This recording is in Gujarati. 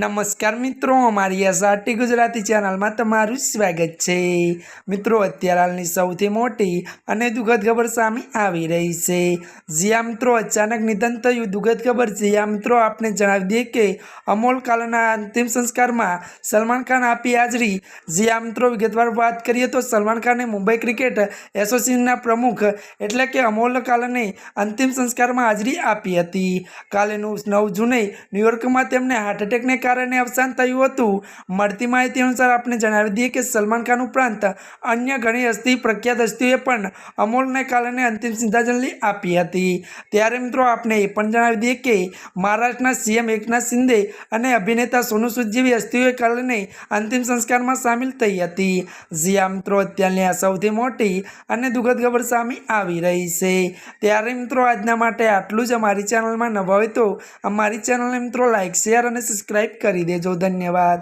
નમસ્કાર મિત્રો, અમારી એસઆરટી ગુજરાતી ચેનલમાં તમારું સ્વાગત છે. મિત્રો, અત્યારે હાલની સૌથી મોટી અને દુઃખદ ખબર સામે આવી રહી છે. જ્યાં મિત્રો, અચાનક નિધન થયું. દુઃખદ ખબર જ્યાં મિત્રો, આપને જણાવી દઈએ કે અમોલ કાલના અંતિમ સંસ્કારમાં સલમાન ખાન આપી હાજરી. જ્યાં મિત્રો, વિગતવાર વાત કરીએ તો સલમાન ખાને મુંબઈ ક્રિકેટ એસોસિએશનના પ્રમુખ એટલે કે અમોલ કાલને અંતિમ સંસ્કારમાં હાજરી આપી હતી. કાલેનું નવ જૂને ન્યુયોર્કમાં તેમને હાર્ટ એટેકને કારણે અવસાન થયું હતું. મળતી માહિતી અનુસાર આપણે જણાવી દઈએ કે સલમાન ખાન ઉપરાંત અન્ય ઘણી હસ્તી પ્રખ્યાત હસ્તીઓએ પણ અમોલને કારણે અંતિમ શ્રદ્ધાંજલિ આપી હતી. ત્યારે મિત્રો આપણે એ પણ જણાવી દઈએ કે મહારાષ્ટ્રના સીએમ એકનાથ શિંદે અને અભિનેતા સોનુ સૂદ જેવી હસ્તીઓએ કારણે અંતિમ સંસ્કારમાં સામેલ થઈ હતી. જ્યાં મિત્રો અત્યારની આ સૌથી મોટી અને દુઃખદ ખબર સામે આવી રહી છે. ત્યારે મિત્રો આજના માટે આટલું જ. અમારી ચેનલમાં નવા હોય તો અમારી ચેનલને મિત્રો લાઇક શેર અને સબસ્ક્રાઈબ કરી દેજો ધન્યવાદ.